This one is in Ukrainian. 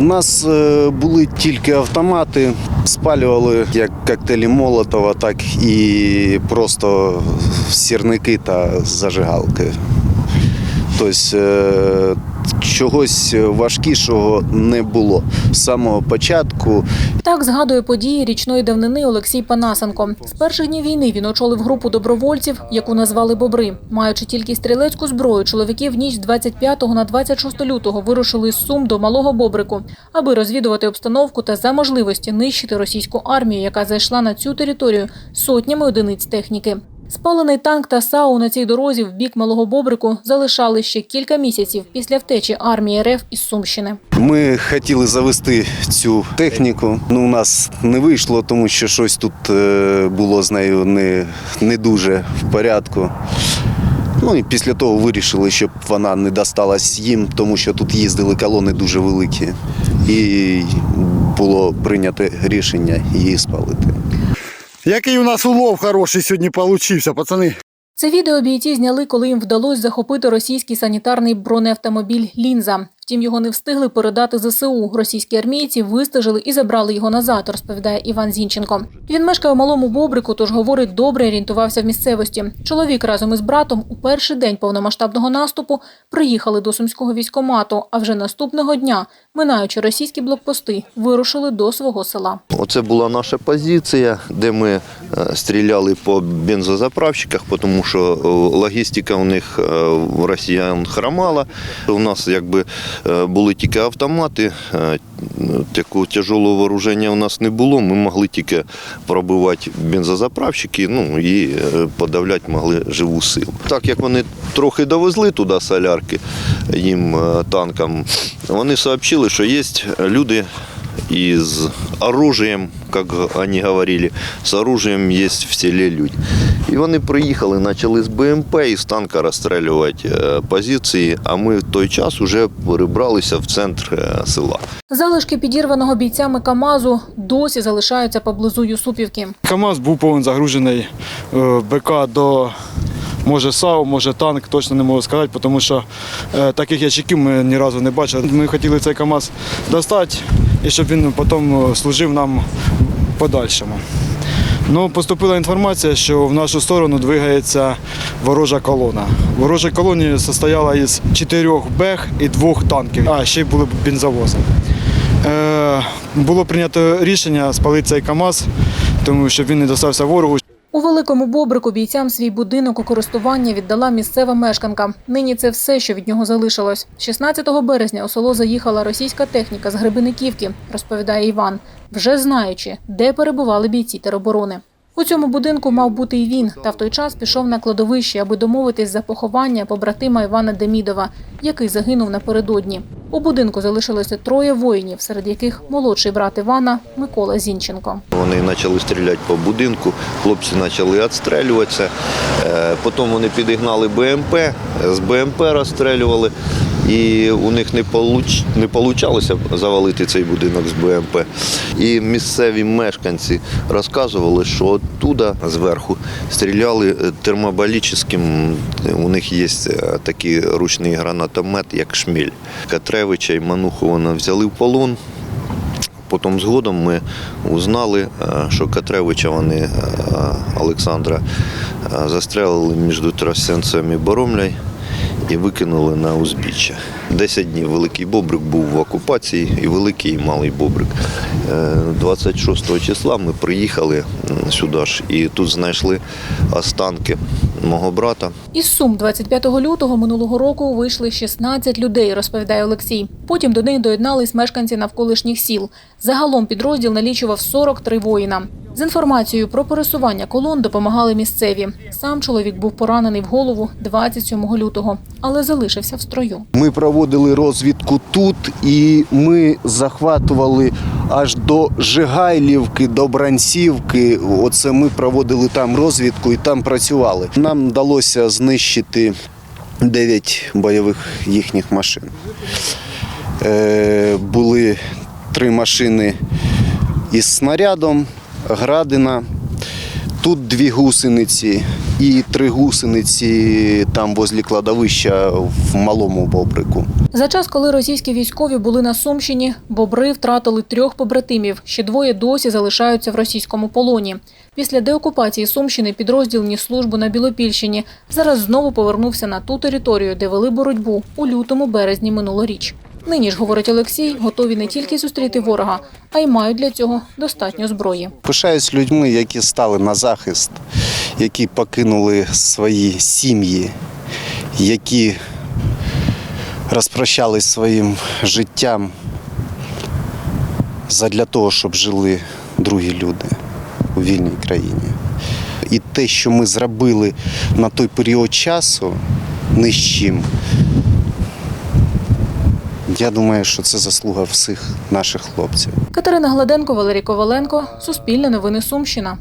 В нас е, були тільки автомати, спалювали як коктейлі Молотова, так і просто сірники та зажигалки. Тобто е, чогось важкішого не було. З самого початку Так згадує події річної давнини Олексій Панасенко. З перших днів війни він очолив групу добровольців, яку назвали Бобри. Маючи тільки стрілецьку зброю, чоловіки в ніч з 25 на 26 лютого вирушили з Сум до Малого Бобрику, аби розвідувати обстановку та за можливості нищити російську армію, яка зайшла на цю територію сотнями одиниць техніки. Спалений танк та САУ на цій дорозі в бік Малого Бобрику залишали ще кілька місяців після втечі армії РФ із Сумщини. Ми хотіли завести цю техніку. Ну, у нас не вийшло, тому що щось тут е, було з нею не, не дуже в порядку. Ну і після того вирішили, щоб вона не досталась їм, тому що тут їздили колони дуже великі. І було прийнято рішення її спалити. Який у нас улов хороший сьогодні получився, пацани. Це відео бійці зняли, коли їм вдалося захопити російський санітарний бронеавтомобіль Лінза. Втім, його не встигли передати ЗСУ. Російські армійці вистежили і забрали його назад, розповідає Іван Зінченко. Він мешкає у малому Бобрику, тож говорить, добре орієнтувався в місцевості. Чоловік разом із братом у перший день повномасштабного наступу приїхали до сумського військомату, а вже наступного дня, минаючи російські блокпости, вирушили до свого села. Оце була наша позиція, де ми е, стріляли по бензозаправщиках, тому що е, логістика у них е, росіян хромала. У нас якби були тільки автомати, е, такого тяжелого вооруження у нас не було. Ми могли тільки пробивати бензозаправщики ну, і е, подавляти могли живу силу. Так як вони трохи довезли туди солярки їм е, танкам, вони сообщили, що є люди и с оружием, как они говорили, с оружием есть в селі люди. І вони приїхали, почали з БМП і з танка розстрілювати е, позиції, а ми в той час вже перебралися в центр е, села. Залишки підірваного бійцями КАМАЗу досі залишаються поблизу Юсупівки. КАМАЗ був повністю загружений е, БК до може САУ, може танк, точно не можу сказати, тому що е, таких ячейків ми ні разу не бачили. Ми хотіли цей КАМАЗ достати і щоб він потім е, служив нам подальшому. Ну, поступила інформація, що в нашу сторону двигається ворожа колона. Ворожа колонія состояла із чотирьох бех і двох танків, а ще були бензовози. Е, було прийнято рішення спалити цей КАМАЗ, тому що він не достався ворогу. У Великому Бобрику бійцям свій будинок у користування віддала місцева мешканка. Нині це все, що від нього залишилось. 16 березня у село заїхала російська техніка з Гребиниківки, розповідає Іван, вже знаючи, де перебували бійці тероборони. У цьому будинку мав бути і він, та в той час пішов на кладовище, аби домовитись за поховання побратима Івана Демідова, який загинув напередодні. У будинку залишилося троє воїнів, серед яких молодший брат Івана Микола Зінченко. Вони почали стріляти по будинку, хлопці почали відстрілюватися. Е, Потім вони підігнали БМП, з БМП розстрілювали. І у них не получ... не получалося завалити цей будинок з БМП. І місцеві мешканці розказували, що оттуда зверху стріляли термобалічним. У них є е, такий ручний гранатомет, як шміль. Катревича і Манухова взяли в полон. Потім згодом ми узнали, е, що Катревича вони е, Олександра е, застрелили між Тростянцем і Боромляй і викинули на узбіччя. Десять днів Великий Бобрик був в окупації, і Великий, і Малий Бобрик. Е, 26 числа ми приїхали сюди ж і тут знайшли останки мого брата. Із Сум 25 лютого минулого року вийшли 16 людей, розповідає Олексій. Потім до них доєднались мешканці навколишніх сіл. Загалом підрозділ налічував 43 воїна. З інформацією про пересування колон допомагали місцеві. Сам чоловік був поранений в голову 27 лютого, але залишився в строю. Ми проводили розвідку тут, і ми захватували аж до Жигайлівки, до Бранцівки. Оце ми проводили там розвідку і там працювали. Нам вдалося знищити 9 бойових їхніх машин. Е, були три машини із снарядом, градина. Тут дві гусениці і три гусениці там возле кладовища в малому бобрику. За час, коли російські військові були на Сумщині, бобри втратили трьох побратимів. Ще двоє досі залишаються в російському полоні. Після деокупації Сумщини підрозділ ніс службу на Білопільщині. Зараз знову повернувся на ту територію, де вели боротьбу у лютому березні минулоріч. Нині ж, говорить Олексій, готові не тільки зустріти ворога, а й мають для цього достатньо зброї. Пишаюсь людьми, які стали на захист, які покинули свої сім'ї, які розпрощались своїм життям задля того, щоб жили другі люди у вільній країні. І те, що ми зробили на той період часу, ні з чим. Я думаю, що це заслуга всіх наших хлопців. Катерина Гладенко, Валерій Коваленко, Суспільне новини Сумщина.